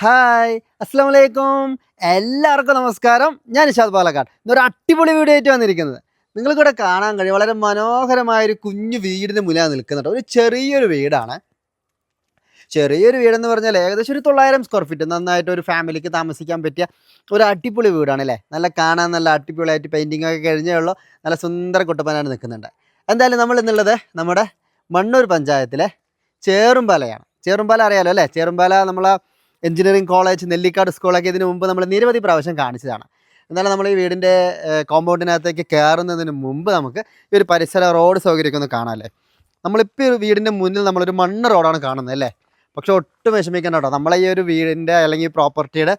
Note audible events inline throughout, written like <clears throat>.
Hi അസ്സാം വലൈക്കും എല്ലാവർക്കും നമസ്കാരം. ഞാൻ നിഷാദ് പാലക്കാട്. ഇന്നൊരു അടിപൊളി വീഡിയോ ആയിട്ട് വന്നിരിക്കുന്നത്. നിങ്ങൾക്കിവിടെ കാണാൻ കഴിയും. വളരെ മനോഹരമായ ഒരു കുഞ്ഞു വീടിന് മുന്നിലാണ് നിൽക്കുന്നുണ്ട്. ഒരു ചെറിയൊരു വീടാണ്. ചെറിയൊരു വീടെന്ന് പറഞ്ഞാൽ ഏകദേശം ഒരു തൊള്ളായിരം സ്ക്വയർ ഫീറ്റ് നന്നായിട്ട് ഒരു ഫാമിലിക്ക് താമസിക്കാൻ പറ്റിയ ഒരു അടിപൊളി വീടാണ് അല്ലേ? നല്ല കാണാൻ നല്ല അടിപൊളിയായിട്ട് പെയിന്റിംഗ് ഒക്കെ കഴിഞ്ഞേ ഉള്ളൂ. നല്ല സുന്ദര കുട്ടപ്പനാണ് നിൽക്കുന്നുണ്ട്. എന്തായാലും നമ്മൾ ഇന്നുള്ളത് നമ്മുടെ മണ്ണൂർ പഞ്ചായത്തിലെ ചേറുംപാലയാണ്. ചേറുംപാല അറിയാലോ അല്ലേ? ചേറുംപാല നമ്മളെ എഞ്ചിനീയറിംഗ് കോളേജ് നെല്ലിക്കാട് സ്കൂളൊക്കെ ഇതിനു മുമ്പ് നമ്മൾ നിരവധി പ്രാവശ്യം കാണിച്ചതാണ്. എന്നാലും നമ്മൾ ഈ വീടിന്റെ കോമ്പൗണ്ടിനകത്തേക്ക് കയറുന്നതിന് മുമ്പ് നമുക്ക് ഈ ഒരു പരിസര റോഡ് സൗകര്യമൊക്കെ ഒന്ന് കാണാമല്ലേ നമ്മളിപ്പോൾ ഈ വീടിന്റെ മുന്നിൽ നമ്മളൊരു മണ്ണ് റോഡാണ് കാണുന്നത് അല്ലേ? പക്ഷെ ഒട്ടും വിഷമിക്കേണ്ട കേട്ടോ. നമ്മളെ ഈ ഒരു വീടിന്റെ അല്ലെങ്കിൽ പ്രോപ്പർട്ടിയുടെ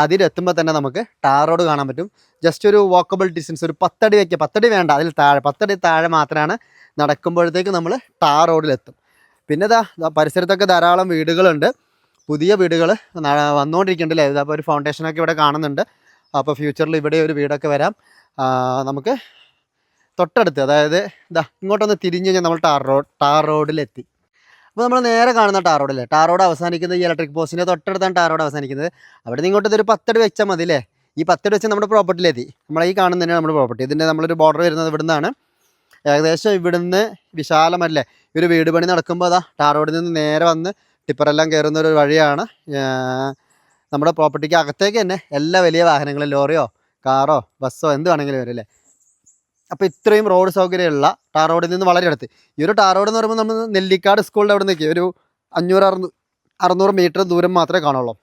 അതിലെത്തുമ്പോൾ തന്നെ നമുക്ക് ടാർ റോഡ് കാണാൻ പറ്റും. ജസ്റ്റ് ഒരു വാക്കബിൾ ഡിസ്റ്റൻസ് ഒരു പത്തടി വയ്ക്കുക പത്തടി വേണ്ട അതിൽ താഴെ പത്തടി താഴെ മാത്രമാണ് നടക്കുമ്പോഴത്തേക്ക് നമ്മൾ ടാർ റോഡിലെത്തും പിന്നെ ഇതാ പരിസരത്തൊക്കെ ധാരാളം വീടുകളുണ്ട്. പുതിയ വീടുകൾ വന്നുകൊണ്ടിരിക്കുന്നുണ്ട് അല്ലേ ഇതപ്പോൾ ഒരു ഫൗണ്ടേഷനൊക്കെ ഇവിടെ കാണുന്നുണ്ട്. അപ്പോൾ ഫ്യൂച്ചറിൽ ഇവിടെ ഒരു വീടൊക്കെ വരാം. നമുക്ക് തൊട്ടടുത്ത് അതായത് ഇതാ ഇങ്ങോട്ടൊന്ന് തിരിഞ്ഞ് കഴിഞ്ഞാൽ നമ്മൾ ടാർ റോഡ് ടാർ റോഡിലെത്തി. അപ്പോൾ നമ്മൾ നേരെ കാണുന്ന ടാർ റോഡല്ലേ? ടാർ റോഡ് അവസാനിക്കുന്നത് ഈ ഇലക്ട്രിക് പോസ്റ്റിന്റെ തൊട്ടടുത്താണ് ടാർ റോഡ് അവസാനിക്കുന്നത്. അവിടെ നിന്ന് ഇങ്ങോട്ട് ഇതൊരു പത്തടി വെച്ചാൽ മതി അല്ലേ ഈ പത്തടി വെച്ച് നമ്മുടെ പ്രോപ്പർട്ടിയിലെത്തി നമ്മളെ ഈ കാണുന്നതന്നെ നമ്മുടെ പ്രോപ്പർട്ടി ഇതിന്റെ നമ്മളൊരു ബോർഡർ വരുന്നത് ഇവിടുന്നാണ്. ഏകദേശം ഇവിടുന്ന് വിശാലമല്ലേ? ഒരു വീട് പണി നടക്കുമ്പോൾ അതാ ടാർ റോഡിൽ നിന്ന് നേരെ വന്ന് ടിപ്പറെല്ലാം കയറുന്ന ഒരു വഴിയാണ് നമ്മുടെ പ്രോപ്പർട്ടിക്ക് അകത്തേക്ക് തന്നെ എല്ലാ വലിയ വാഹനങ്ങളും ലോറിയോ കാറോ ബസ്സോ എന്ത് വേണമെങ്കിലും വരും അല്ലേ? അപ്പോൾ ഇത്രയും റോഡ് സൗകര്യമുള്ള ടാർ റോഡിൽ നിന്ന് വളരെ അടുത്ത്. ഈ ഒരു ടാർ റോഡ് എന്ന് പറയുമ്പോൾ നമ്മൾ നെല്ലിക്കാട് സ്കൂളിന്റെ അവിടെ നിൽക്കുക ഒരു അഞ്ഞൂറ് അറുന്നൂറ് അറുന്നൂറ് മീറ്റർ ദൂരം മാത്രമേ കാണുള്ളൂ.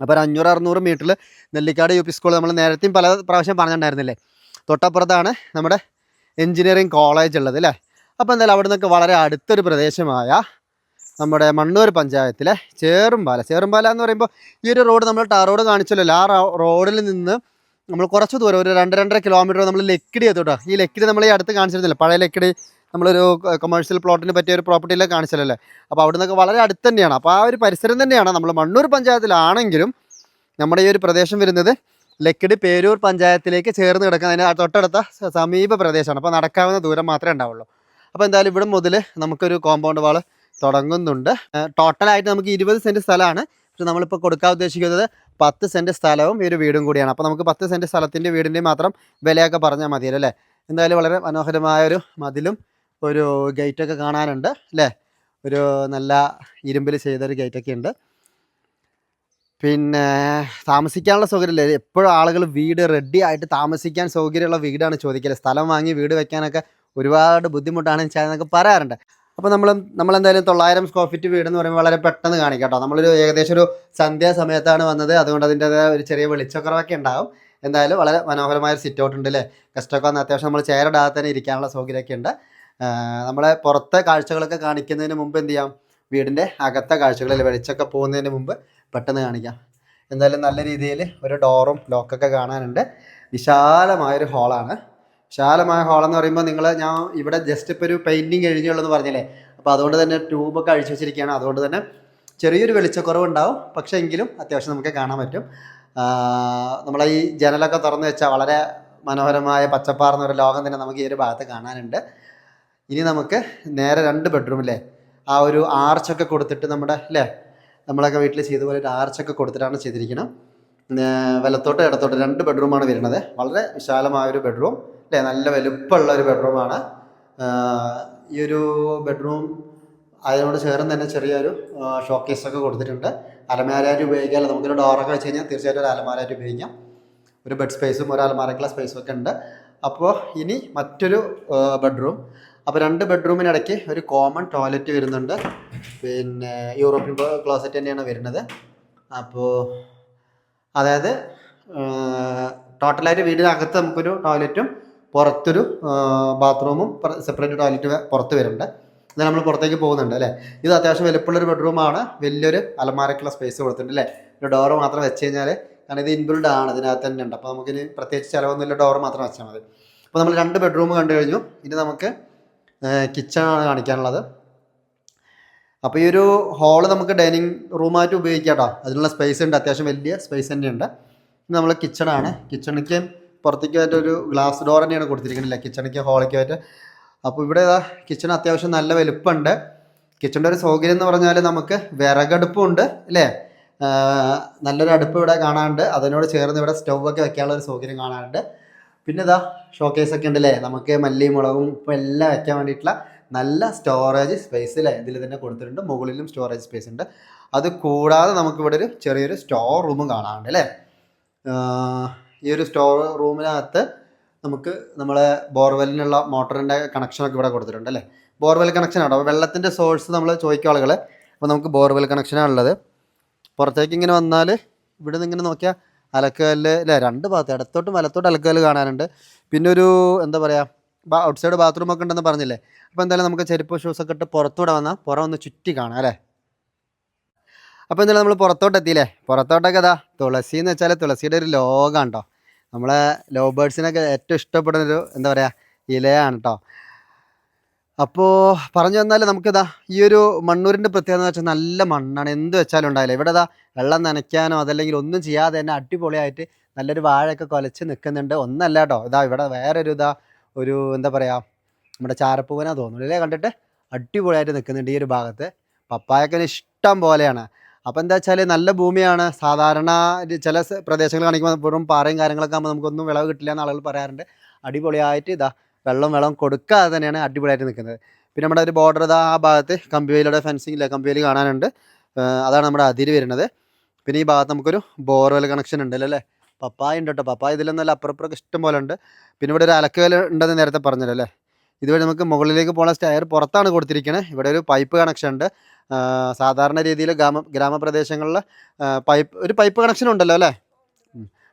അപ്പോൾ ഒരു അഞ്ഞൂറ് അറുന്നൂറ് മീറ്ററിൽ നെല്ലിക്കാട് യു പി സ്കൂൾ നമ്മൾ നേരത്തെയും പല പ്രാവശ്യം പറഞ്ഞിട്ടുണ്ടായിരുന്നില്ലേ? തൊട്ടപ്പുറത്താണ് നമ്മുടെ എഞ്ചിനീയറിംഗ് കോളേജ് ഉള്ളത് അല്ലേ? അപ്പോൾ എന്തായാലും അവിടെ നിന്നൊക്കെ വളരെ അടുത്തൊരു പ്രദേശമായ നമ്മുടെ മണ്ണൂർ പഞ്ചായത്തിലെ ചേറുംപാല. ചേറുംപാല എന്ന് പറയുമ്പോൾ ഈ ഒരു റോഡ് നമ്മൾ ടാർ റോഡ് കാണിച്ചല്ലോ. ആ റോഡിൽ നിന്ന് നമ്മൾ കുറച്ച് ദൂരം ഒരു രണ്ട് രണ്ടര കിലോമീറ്റർ നമ്മൾ ലക്കിടി എത്തോട്ടോ ഈ ലക്കിടി നമ്മൾ ഈ അടുത്ത് കാണിച്ചിരുന്നില്ല. പഴയ ലക്കിടി നമ്മളൊരു കൊമേഴ്ഷ്യൽ പ്ലോട്ടിന് പറ്റിയ ഒരു പ്രോപ്പർട്ടിയിലൊക്കെ കാണിച്ചല്ലോ അപ്പോൾ അവിടെ നിന്നൊക്കെ വളരെ അടുത്ത് തന്നെയാണ്. അപ്പോൾ ആ ഒരു പരിസരം തന്നെയാണ് നമ്മൾ മണ്ണൂർ പഞ്ചായത്തിലാണെങ്കിലും നമ്മുടെ ഈ ഒരു പ്രദേശം വരുന്നത് ലക്കിടി പേരൂർ പഞ്ചായത്തിലേക്ക് ചേർന്ന് കിടക്കുന്ന അതിന് തൊട്ടടുത്ത സമീപ പ്രദേശമാണ്. അപ്പോൾ നടക്കാവുന്ന ദൂരം മാത്രമേ ഉണ്ടാവുള്ളൂ. അപ്പോൾ എന്തായാലും ഇവിടെ മുതൽ നമുക്കൊരു കോമ്പൗണ്ട് വാൾ തുടങ്ങുന്നുണ്ട്. ടോട്ടലായിട്ട് നമുക്ക് ഇരുപത് സെന്റ് സ്ഥലമാണ്. പക്ഷെ നമ്മളിപ്പോൾ കൊടുക്കാൻ ഉദ്ദേശിക്കുന്നത് പത്ത് സെന്റ് സ്ഥലവും ഈ ഒരു വീടും കൂടിയാണ്. അപ്പോൾ നമുക്ക് പത്ത് സെന്റ് സ്ഥലത്തിന്റെ വീടിന്റെ മാത്രം വിലയൊക്കെ പറഞ്ഞാൽ മതിയല്ലോ അല്ലേ? എന്തായാലും വളരെ മനോഹരമായ ഒരു മതിലും ഒരു ഗേറ്റൊക്കെ കാണാനുണ്ട് അല്ലേ? ഒരു നല്ല ഇരുമ്പിൽ ചെയ്തൊരു ഗേറ്റൊക്കെ ഉണ്ട്. പിന്നെ താമസിക്കാനുള്ള സൗകര്യമില്ല എപ്പോഴും ആളുകൾ വീട് റെഡി ആയിട്ട് താമസിക്കാൻ സൗകര്യമുള്ള വീടാണ് ചോദിക്കൽ. സ്ഥലം വാങ്ങി വീട് വെക്കാനൊക്കെ ഒരുപാട് ബുദ്ധിമുട്ടാണ് എന്നൊക്കെ പറയാറുണ്ട്. അപ്പോൾ നമ്മൾ നമ്മളെന്തായാലും തൊള്ളായിരം സ്ക്വയർ ഫീറ്റ് വീട് എന്ന് പറയുമ്പോൾ വളരെ പെട്ടെന്ന് കാണിക്കാം കേട്ടോ. നമ്മളൊരു ഏകദേശം ഒരു സന്ധ്യാസമയത്താണ് വന്നത്. അതുകൊണ്ട് അതിന്റെതായ ഒരു ചെറിയ വെളിച്ചക്കുറവൊക്കെ ഉണ്ടാകും എന്തായാലും വളരെ മനോഹരമായ ഒരു സിറ്റ് ഔട്ട് ഉണ്ട് അല്ലേ കസ്റ്റൊക്കെ വന്ന് അത്യാവശ്യം നമ്മൾ ചേരടാതെ തന്നെ ഇരിക്കാനുള്ള സൗകര്യമൊക്കെ ഉണ്ട്. നമ്മളെ പുറത്തെ കാഴ്ചകളൊക്കെ കാണിക്കുന്നതിന് മുമ്പ് എന്ത് ചെയ്യാം? വീടിന്റെ അകത്തെ കാഴ്ചകളിൽ വെളിച്ചമൊക്കെ പോകുന്നതിന് മുമ്പ് പെട്ടെന്ന് കാണിക്കാം. എന്തായാലും നല്ല രീതിയിൽ ഒരു ഡോറും ലോക്കൊക്കെ കാണാനുണ്ട്. വിശാലമായൊരു ഹാളാണ് വിശാലമായ ഹാളെന്ന് പറയുമ്പോൾ നിങ്ങൾ ഞാൻ ഇവിടെ ജസ്റ്റ് ഇപ്പോൾ ഒരു പെയിന്റിങ് കഴിഞ്ഞുള്ളതെന്ന് പറഞ്ഞില്ലേ? അപ്പോൾ അതുകൊണ്ട് തന്നെ ട്യൂബൊക്കെ അഴിച്ചു വെച്ചിരിക്കുകയാണ്. അതുകൊണ്ട് തന്നെ ചെറിയൊരു വെളിച്ചക്കുറവ് ഉണ്ടാവും പക്ഷേ എങ്കിലും അത്യാവശ്യം നമുക്ക് കാണാൻ പറ്റും. നമ്മളെ ഈ ജനലൊക്കെ തുറന്നു വെച്ചാൽ വളരെ മനോഹരമായ പച്ചപ്പാർന്ന ഒരു ലോകം തന്നെ നമുക്ക് ഈ ഒരു ഭാഗത്ത് കാണാനുണ്ട്. ഇനി നമുക്ക് നേരെ രണ്ട് ബെഡ്റൂമില്ലേ ആ ഒരു ആർച്ചൊക്കെ കൊടുത്തിട്ട് നമ്മുടെ അല്ലേ നമ്മളൊക്കെ വീട്ടിൽ ചെയ്ത പോലെ ഒരു ആർച്ചൊക്കെ കൊടുത്തിട്ടാണ് ചെയ്തിരിക്കുന്നത്. വലത്തോട്ട് ഇടത്തോട്ട് രണ്ട് ബെഡ്റൂമാണ് വരുന്നത്. വളരെ വിശാലമായ ഒരു ബെഡ്റൂം അല്ലേ? നല്ല വലുപ്പമുള്ള ഒരു ബെഡ്റൂമാണ് ഈ ഒരു ബെഡ്റൂം അതിനോട് ചേർന്ന് തന്നെ ചെറിയൊരു ഷോക്കേസ് ഒക്കെ കൊടുത്തിട്ടുണ്ട്. അലമാരായിട്ട് ഉപയോഗിക്കാൻ നമുക്കൊരു ഡോറൊക്കെ വെച്ച് കഴിഞ്ഞാൽ തീർച്ചയായിട്ടും ഒരു അലമാരായിട്ട് ഉപയോഗിക്കാം. ഒരു ബെഡ് സ്പേസും ഒരു അലമാരക്കുള്ള സ്പേസും ഒക്കെ ഉണ്ട്. അപ്പോൾ ഇനി മറ്റൊരു ബെഡ്റൂം. അപ്പോൾ രണ്ട് ബെഡ്റൂമിനിടയ്ക്ക് ഒരു കോമൺ ടോയ്ലറ്റ് വരുന്നുണ്ട്. പിന്നെ യൂറോപ്യൻ ക്ലോസറ്റ് തന്നെയാണ് വരുന്നത്. അപ്പോൾ അതായത് ടോട്ടലായിട്ട് വീടിനകത്ത് നമുക്കൊരു ടോയ്ലറ്റും പുറത്തൊരു ബാത്റൂമും സെപ്പറേറ്റ് ടോയ്ലറ്റ് പുറത്ത് വരുന്നുണ്ട്. ഇത് നമ്മൾ പുറത്തേക്ക് പോകുന്നുണ്ട് അല്ലേ? ഇത് അത്യാവശ്യം വലുപ്പമുള്ളൊരു ബെഡ്റൂമാണ് വലിയൊരു അലമാരക്കുള്ള സ്പേസ് കൊടുത്തിട്ടുണ്ട് അല്ലേ? ഒരു ഡോറ് മാത്രം വെച്ച് കഴിഞ്ഞാൽ കാരണം ഇത് ഇൻബിൽഡ് ആണ് ഇതിനകത്ത് തന്നെ ഉണ്ട്. അപ്പോൾ നമുക്കിനി പ്രത്യേകിച്ച് ചിലവൊന്നുമില്ല ഡോറ് മാത്രം വെച്ചാൽ മതി. അപ്പോൾ നമ്മൾ രണ്ട് ബെഡ്റൂം കണ്ടു കഴിഞ്ഞു. ഇനി നമുക്ക് കിച്ചണാണ് കാണിക്കാനുള്ളത്. അപ്പോൾ ഈ ഒരു ഹാൾ നമുക്ക് ഡൈനിങ് റൂമായിട്ട് ഉപയോഗിക്കാം കേട്ടോ. അതിനുള്ള സ്പേസ് ഉണ്ട്. അത്യാവശ്യം വലിയ സ്പേസ് തന്നെയുണ്ട്. നമ്മൾ കിച്ചണാണ് കിച്ചണിക്ക് പുറത്തേക്കായിട്ട് ഒരു ഗ്ലാസ് ഡോർ തന്നെയാണ് കൊടുത്തിരിക്കുന്നത്. കിച്ചണിക്ക് ഹാളിക്കായിട്ട് അപ്പോൾ ഇവിടെ കിച്ചൺ അത്യാവശ്യം നല്ല വലുപ്പമുണ്ട്. കിച്ചണിന്റെ ഒരു സൗകര്യം എന്ന് പറഞ്ഞാൽ നമുക്ക് വിറകടുപ്പുണ്ട് അല്ലേ നല്ലൊരു അടുപ്പ് ഇവിടെ കാണാനുണ്ട്. അതിനോട് ചേർന്ന് ഇവിടെ സ്റ്റൗ ഒക്കെ വെക്കാനുള്ള ഒരു സൗകര്യം കാണാനുണ്ട്. പിന്നെ ഇതാ ഷോക്കേസ് ഒക്കെ ഉണ്ടല്ലേ നമുക്ക് മല്ലി മുളകും ഉപ്പും എല്ലാം വെക്കാൻ വേണ്ടിയിട്ടുള്ള നല്ല സ്റ്റോറേജ് സ്പേസ് അല്ലേ ഇതിൽ തന്നെ കൊടുത്തിട്ടുണ്ട്. മുകളിലും സ്റ്റോറേജ് സ്പേസ് ഉണ്ട്. അത് കൂടാതെ നമുക്കിവിടെ ഒരു ചെറിയൊരു സ്റ്റോർ റൂമും കാണാനുണ്ട് അല്ലേ ഈ ഒരു സ്റ്റോർ റൂമിനകത്ത് നമുക്ക് നമ്മളെ ബോർവെല്ലിനുള്ള മോട്ടറിന്റെ കണക്ഷനൊക്കെ ഇവിടെ കൊടുത്തിട്ടുണ്ട് അല്ലേ? ബോർവെൽ കണക്ഷൻ ആണോ. അപ്പോൾ വെള്ളത്തിന്റെ സോഴ്സ് നമ്മൾ ചോദിക്കും ആളുകളെ. അപ്പോൾ നമുക്ക് ബോർവെൽ കണക്ഷനാണുള്ളത് പുറത്തേക്ക് ഇങ്ങനെ വന്നാൽ ഇവിടെ നിന്ന് ഇങ്ങനെ നോക്കിയാൽ അലക്കുകല്ല് അല്ലേ? രണ്ട് ഭാഗത്ത് ഇടത്തോട്ടും വലത്തോട്ടും അലക്കുകല്ല് കാണാനുണ്ട്. പിന്നെ ഒരു എന്താ പറയുക ഔട്ട് സൈഡ് ബാത്റൂം ഒക്കെ ഉണ്ടെന്ന് പറഞ്ഞില്ലേ? അപ്പോൾ എന്തായാലും നമുക്ക് ചെരുപ്പ് ഷൂസൊക്കെ ഇട്ട് പുറത്തൂടെ വന്നാൽ പുറം ഒന്ന് ചുറ്റി കാണാം അല്ലേ? അപ്പോൾ എന്തായാലും നമ്മൾ പുറത്തോട്ട് എത്തിയില്ലേ പുറത്തോട്ടൊക്കെ ഇതാ തുളസി എന്ന് വെച്ചാൽ തുളസിയുടെ ഒരു ലോകമാണ് കേട്ടോ നമ്മളെ ലോ ബേഡ്സിനൊക്കെ ഏറ്റവും ഇഷ്ടപ്പെടുന്ന ഒരു എന്താ പറയുക ഇലയാണ് കേട്ടോ അപ്പോൾ പറഞ്ഞു വന്നാൽ നമുക്കിതാ ഈ ഒരു മണ്ണൂരിന്റെ പ്രത്യേകത എന്ന് വെച്ചാൽ നല്ല മണ്ണാണ്. എന്ത് വെച്ചാലും ഉണ്ടായില്ല ഇവിടെ ഇതാ വെള്ളം നനയ്ക്കാനോ അതല്ലെങ്കിൽ ഒന്നും ചെയ്യാതെ തന്നെ അടിപൊളിയായിട്ട് നല്ലൊരു വാഴയൊക്കെ കൊലച്ച് നിൽക്കുന്നുണ്ട് ഒന്നല്ല കേട്ടോ ഇതാ ഇവിടെ വേറൊരു ഇതാ ഒരു എന്താ പറയുക നമ്മുടെ ചാരപ്പൂവനാ തോന്നുന്നു. അല്ലേ കണ്ടിട്ട്? അടിപൊളിയായിട്ട് നിൽക്കുന്നുണ്ട് ഈ ഒരു ഭാഗത്ത്. പപ്പായൊക്കെ ഇഷ്ടം പോലെയാണ്. അപ്പോൾ എന്താ വെച്ചാൽ നല്ല ഭൂമിയാണ്. സാധാരണ ചില പ്രദേശങ്ങൾ കാണിക്കുമ്പോൾ വെറും പാറയും കാര്യങ്ങളൊക്കെ ആകുമ്പോൾ നമുക്കൊന്നും വിളവ് കിട്ടില്ല എന്ന് ആളുകൾ പറയാറുണ്ട്. അടിപൊളിയായിട്ട് ഇതാ വെള്ളം വെള്ളം കൊടുക്കാതെ തന്നെയാണ് അടിപൊളിയായിട്ട് നിൽക്കുന്നത്. പിന്നെ നമ്മുടെ ഒരു ബോർഡർ ഇതാ ആ ഭാഗത്ത് കമ്പിവേലിയുടെ ഫെൻസിങ് ഇല്ല? കമ്പിവേലി കാണാനുണ്ട്. അതാണ് നമ്മുടെ അതിര് വരുന്നത്. പിന്നെ ഈ ഭാഗത്ത് നമുക്കൊരു ബോർവെൽ കണക്ഷൻ ഉണ്ട് അല്ലേ? പപ്പായ ഉണ്ട് കേട്ടോ. പപ്പായ ഇതിലൊന്നല്ല അപ്പുറപ്പുറമൊക്കെ ഇഷ്ടം പോലെ ഉണ്ട്. പിന്നെ ഇവിടെ ഒരു അലക്കുവേല ഉണ്ടെന്ന് നേരത്തെ പറഞ്ഞല്ലോ അല്ലേ? ഇതുവഴി നമുക്ക് മുകളിലേക്ക് പോകുന്ന സ്റ്റയർ പുറത്താണ് കൊടുത്തിരിക്കുന്നത് ഇവിടെ ഒരു പൈപ്പ് കണക്ഷൻ ഉണ്ട്. സാധാരണ രീതിയിൽ ഗ്രാമ ഗ്രാമപ്രദേശങ്ങളിൽ പൈപ്പ് ഒരു പൈപ്പ് കണക്ഷൻ ഉണ്ടല്ലോ അല്ലേ?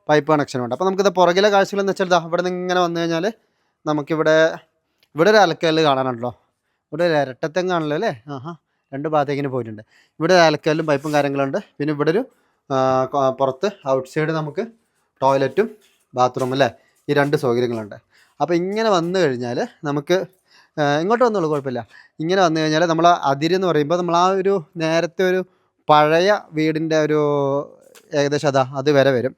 പൈപ്പ് കണക്ഷൻ ഉണ്ട്. അപ്പോൾ നമുക്കിത് പുറകിലെ കാഴ്ചകൾ എന്ന് വെച്ചാൽ ഇവിടെ നിന്ന് ഇങ്ങനെ വന്നു കഴിഞ്ഞാൽ നമുക്കിവിടെ ഇവിടെ ഒരു അലക്കല്ല് കാണാനുണ്ടല്ലോ. ഇവിടെ ഒരു ഇരട്ടത്തെങ്ങാണല്ലോ അല്ലേ? ആഹാ രണ്ട് ഭാഗത്തേക്കിന് പോയിട്ടുണ്ട്. ഇവിടെ ഒരു അലക്കല്ലും പൈപ്പും കാര്യങ്ങളുണ്ട്. പിന്നെ ഇവിടെ ഒരു പുറത്ത് ഔട്ട് സൈഡ് നമുക്ക് ടോയ്ലറ്റും ബാത്റൂം അല്ലേ? ഈ രണ്ട് സൗകര്യങ്ങളുണ്ട്. അപ്പോൾ ഇങ്ങനെ വന്നു കഴിഞ്ഞാൽ നമുക്ക് ഇങ്ങോട്ട് വന്നോളൂ കുഴപ്പമില്ല. ഇങ്ങനെ വന്നു കഴിഞ്ഞാൽ നമ്മൾ അതിരെന്ന് പറയുമ്പോൾ നമ്മൾ ആ ഒരു നേരത്തെ ഒരു പഴയ വീടിന്റെ ഒരു ഏകദേശം അതാ അത് വരെ വരും.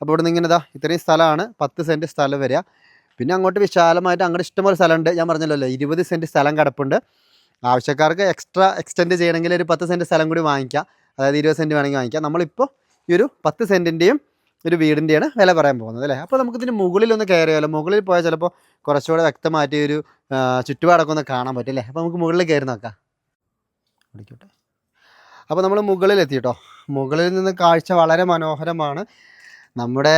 അപ്പോൾ ഇവിടെ നിന്ന് ഇങ്ങനെ ഇതാ ഇത്രയും സ്ഥലമാണ് പത്ത് സെന്റ് സ്ഥലം വരിക. പിന്നെ അങ്ങോട്ട് വിശാലമായിട്ട് അങ്ങോട്ട് ഇഷ്ടംപോലെ സ്ഥലമുണ്ട് ഞാൻ പറഞ്ഞല്ലോ ഇരുപത് സെന്റ് സ്ഥലം കിടപ്പുണ്ട്. ആവശ്യക്കാർക്ക് എക്സ്ട്രാ എക്സ്റ്റെൻഡ് ചെയ്യണമെങ്കിൽ ഒരു പത്ത് സെന്റ് സ്ഥലം കൂടി വാങ്ങിക്കാം. അതായത് ഇരുപത് സെന്റ് വേണമെങ്കിൽ വാങ്ങിക്കാം. നമ്മളിപ്പോൾ ഈ ഒരു പത്ത് സെന്റിന്റെയും ഒരു വീടിന്റെയാണ് വില പറയാൻ പോകുന്നത് അല്ലേ? അപ്പോൾ നമുക്ക് മുകളിൽ മുകളിലൊന്ന് കയറിയാലോ? മുകളിൽ പോയാൽ ചിലപ്പോൾ കുറച്ചുകൂടെ വ്യക്തമായിട്ട് ഒരു ചുറ്റുപാടൊക്കെ ഒന്ന് കാണാൻ പറ്റും അല്ലേ? അപ്പോൾ നമുക്ക് മുകളിൽ കയറി നോക്കാം. ഓടിക്കോട്ടെ അപ്പോൾ നമ്മൾ മുകളിലെത്തി കേട്ടോ മുകളിൽ നിന്ന് കാഴ്ച വളരെ മനോഹരമാണ്. നമ്മുടെ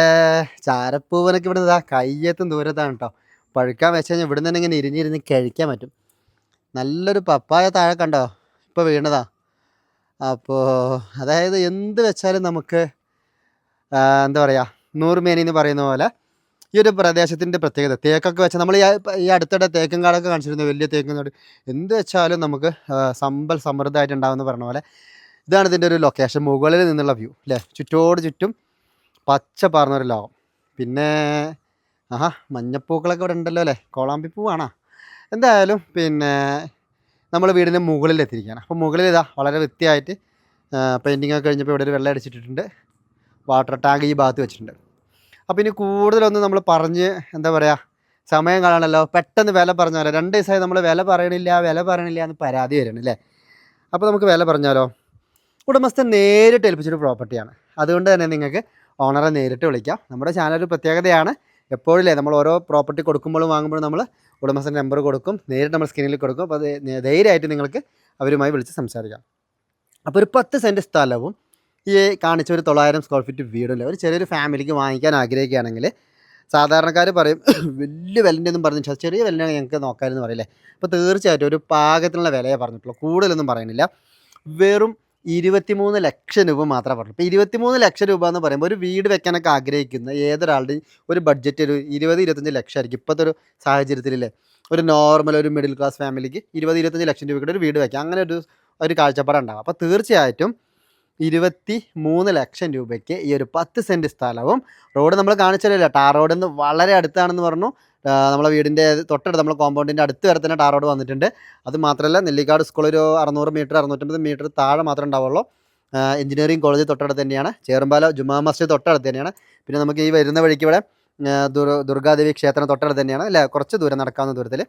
ചാരപ്പൂവനൊക്കെ ഇവിടെ ഇതാ കയ്യെത്തും ദൂരത്താണ് കേട്ടോ പഴുക്കാൻ വെച്ച് കഴിഞ്ഞാൽ ഇവിടെ നിന്ന് ഇങ്ങനെ ഇരിഞ്ഞിരുന്ന് കഴിക്കാൻ പറ്റും. നല്ലൊരു പപ്പായ താഴെ കണ്ടോ? ഇപ്പോൾ വീണതാ. അപ്പോൾ അതായത് എന്ത് വെച്ചാലും നമുക്ക് എന്താ പറയുക നൂറുമേനി എന്ന് പറയുന്ന പോലെ ഈ ഒരു പ്രദേശത്തിന്റെ പ്രത്യേകത. തേക്കൊക്കെ വെച്ചാൽ നമ്മൾ ഈ അടുത്തിടെ തേക്കും കാടൊക്കെ കാണിച്ചിരുന്നു വലിയ തേക്കും കാട് എന്ത് വെച്ചാലും നമുക്ക് സമ്പൽ സമൃദ്ധമായിട്ട് ഉണ്ടാകുമെന്ന് പറഞ്ഞ പോലെ ഇതാണ് ഇതിന്റെ ഒരു ലൊക്കേഷൻ മുകളിൽ നിന്നുള്ള വ്യൂ അല്ലേ ചുറ്റോട് ചുറ്റും പച്ച പാർന്നൊരു ലോകം. പിന്നെ ആഹാ മഞ്ഞപ്പൂക്കളൊക്കെ ഇവിടെ ഉണ്ടല്ലോ അല്ലേ? കോളാമ്പി പൂവാണോ? എന്തായാലും പിന്നെ നമ്മൾ വീടിന്റെ മുകളിൽ എത്തിയിരിക്കുകയാണ്. അപ്പോൾ മുകളിൽ ഇതാ വളരെ വൃത്തിയായിട്ട് പെയിന്റിങ് ഒക്കെ കഴിഞ്ഞപ്പോൾ ഇവിടെ ഒരു വെള്ളം അടിച്ചിട്ടിട്ടുണ്ട് വാട്ടർ ടാങ്ക് ഈ ഭാഗത്ത് വെച്ചിട്ടുണ്ട്. അപ്പോൾ ഇനി കൂടുതലൊന്നും നമ്മൾ പറഞ്ഞ് എന്താ പറയുക സമയം കാണണമല്ലോ പെട്ടെന്ന് വില പറഞ്ഞാലോ രണ്ട് ദിവസമായി നമ്മൾ വില പറയണില്ല വില പറയണില്ല എന്ന് പരാതി വരണം അല്ലേ? അപ്പോൾ നമുക്ക് വില പറഞ്ഞാലോ? ഉടമസ്ഥൻ നേരിട്ട് ഏൽപ്പിച്ചൊരു പ്രോപ്പർട്ടിയാണ് അതുകൊണ്ട് തന്നെ നിങ്ങൾക്ക് ഓണറെ നേരിട്ട് വിളിക്കാം. നമ്മുടെ ചാനൽ പ്രത്യേകതയാണ്. എപ്പോഴില്ലേ നമ്മൾ ഓരോ പ്രോപ്പർട്ടി കൊടുക്കുമ്പോഴും വാങ്ങുമ്പോഴും നമ്മൾ ഉടമസ്ഥന്റെ നമ്പർ കൊടുക്കും. നേരിട്ട് നമ്മൾ സ്ക്രീനിൽ കൊടുക്കും. അപ്പോൾ അത് ധൈര്യമായിട്ട് നിങ്ങൾക്ക് അവരുമായി വിളിച്ച് സംസാരിക്കാം. അപ്പോൾ ഒരു പത്ത് സെന്റ് സ്ഥലവും ഈ കാണിച്ച ഒരു തൊള്ളായിരം സ്ക്വയർ ഫീറ്റ് വീടില്ല ഒരു ചെറിയൊരു ഫാമിലിക്ക് വാങ്ങിക്കാൻ ആഗ്രഹിക്കുകയാണെങ്കിൽ സാധാരണക്കാർ പറയും <clears throat> വലിയ വിലന്റെ ഒന്നും പറഞ്ഞു "ചെ- ചെറിയ വില ഞങ്ങൾക്ക് നോക്കാമെന്ന് പറയില്ലേ? അപ്പോൾ തീർച്ചയായിട്ടും ഒരു പാകത്തിനുള്ള വിലയെ പറഞ്ഞിട്ടുള്ളൂ. കൂടുതലൊന്നും പറയുന്നില്ല. വെറും ഇരുപത്തിമൂന്ന് ലക്ഷം രൂപ മാത്രമേ പറഞ്ഞു ഇപ്പോൾ ഇരുപത്തിമൂന്ന് ലക്ഷം രൂപ എന്ന് പറയുമ്പോൾ ഒരു വീട് വെക്കാനൊക്കെ ആഗ്രഹിക്കുന്ന ഏതൊരാളുടെയും ഒരു ബഡ്ജറ്റ് ഒരു ഇരുപത് ഇരുപത്തഞ്ച് ലക്ഷം ആയിരിക്കും. ഇപ്പോഴത്തെ ഒരു സാഹചര്യത്തിലല്ലേ ഒരു നോർമൽ ഒരു മിഡിൽ ക്ലാസ് ഫാമിലിക്ക് ഇരുപത് ഇരുപത്തഞ്ച് ലക്ഷം രൂപയുടെ ഒരു വീട് വെക്കാം. അങ്ങനെ ഒരു ഒരു കാഴ്ചപ്പാടുണ്ടാകും അപ്പോൾ തീർച്ചയായിട്ടും ഇരുപത്തി മൂന്ന് ലക്ഷം രൂപയ്ക്ക് ഈ ഒരു പത്ത് സെന്റ് സ്ഥലവും റോഡ് നമ്മൾ കാണിച്ചല്ലോ ടാർ റോഡിൽ നിന്ന് വളരെ അടുത്താണെന്ന് പറഞ്ഞു. നമ്മളെ വീടിന്റെ തൊട്ടടുത്ത് നമ്മളെ കോമ്പൗണ്ടിന്റെ അടുത്ത് വരെ തന്നെ ടാർ റോഡ് വന്നിട്ടുണ്ട്. അത് മാത്രമല്ല നെല്ലിക്കാട് സ്കൂൾ ഒരു അറുന്നൂറ് മീറ്റർ അറുന്നൂറ്റമ്പത് മീറ്റർ താഴെ മാത്രമേ ഉണ്ടാവുള്ളൂ. എഞ്ചിനീയറിംഗ് കോളേജ് തൊട്ടടുത്ത് തന്നെയാണ്. ചേറുമ്പാല ജുമാ മസ്ജിദ് തൊട്ടടുത്ത് തന്നെയാണ്. പിന്നെ നമുക്ക് ഈ വരുന്ന വഴിക്ക് ഇവിടെ ദുർഗാദേവി ക്ഷേത്രം തൊട്ടടുത്ത് തന്നെയാണ്. അല്ലേ? കുറച്ച് ദൂരം നടക്കാവുന്ന ദൂരത്തിൽ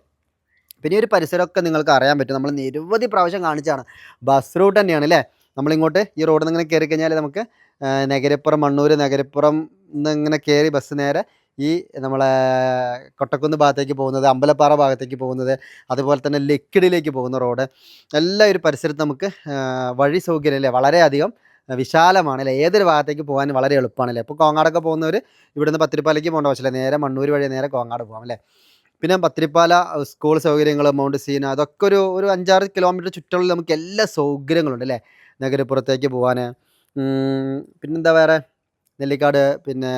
പിന്നെ ഒരു പരിസരമൊക്കെ നിങ്ങൾക്ക് അറിയാൻ പറ്റും. നമ്മൾ നിരവധി പ്രാവശ്യം കാണിച്ചാണ് ബസ് റൂട്ട് തന്നെയാണ് അല്ലേ? നമ്മളിങ്ങോട്ട് ഈ റോഡിൽ നിന്ന് ഇങ്ങനെ കയറി കഴിഞ്ഞാൽ നമുക്ക് നഗരപ്പുറം മണ്ണൂർ നഗരപ്പുറം നിന്ന് ഇങ്ങനെ കയറി ബസ് നേരെ ഈ നമ്മളെ കൊട്ടക്കുന്ന് ഭാഗത്തേക്ക് പോകുന്നത് അമ്പലപ്പാറ ഭാഗത്തേക്ക് പോകുന്നത് അതുപോലെ തന്നെ ലക്കിടിലേക്ക് പോകുന്ന റോഡ്. എല്ലാ ഒരു പരിസരത്ത് നമുക്ക് വഴി സൗകര്യം അല്ലേ? വളരെയധികം വിശാലമാണ് അല്ലേ? ഏതൊരു ഭാഗത്തേക്ക് പോകാൻ വളരെ എളുപ്പമാണ് അല്ലേ ഇപ്പോൾ കോങ്ങാടൊക്കെ പോകുന്നവർ ഇവിടുന്ന് പത്തിരിപ്പാലയ്ക്ക് പോകേണ്ട ആവശ്യമില്ല. നേരെ മണ്ണൂർ വഴി നേരെ കോങ്ങാട് പോകാം അല്ലേ? പിന്നെ പത്തിരിപ്പാല സ്കൂൾ സൗകര്യങ്ങൾ മൗണ്ട് സീന അതൊക്കെ ഒരു ഒരു അഞ്ചാറ് കിലോമീറ്റർ ചുറ്റളവിൽ നമുക്ക് എല്ലാ സൗകര്യങ്ങളുണ്ട് അല്ലേ? നഗരപ്പുറത്തേക്ക് പോകാൻ പിന്നെന്താ വേറെ? നെല്ലിക്കാട് പിന്നെ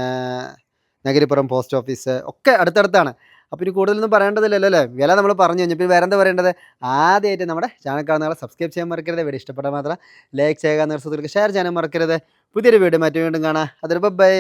നഗരപ്പുറം പോസ്റ്റ് ഓഫീസ് ഒക്കെ അടുത്തടുത്താണ്. അപ്പോൾ ഇനി കൂടുതലൊന്നും പറയേണ്ടതില്ലല്ലോ അല്ലേ? വില നമ്മൾ പറഞ്ഞു കഴിഞ്ഞു. പിന്നെ വേറെ എന്താ പറയേണ്ടത്? ആദ്യമായിട്ട് നമ്മുടെ ചാനൽ കാണുന്നവരെ സബ്സ്ക്രൈബ് ചെയ്യാൻ മറക്കരുത്. വീഡിയോ ഇഷ്ടപ്പെട്ടാൽ മാത്രം ലൈക്ക് ചെയ്യുക നിർത്തുക ഷെയർ ചെയ്യാനും മറക്കരുത്. പുതിയൊരു വീഡിയോ മറ്റു വീണ്ടും കാണാം. അതൊരു ബൈ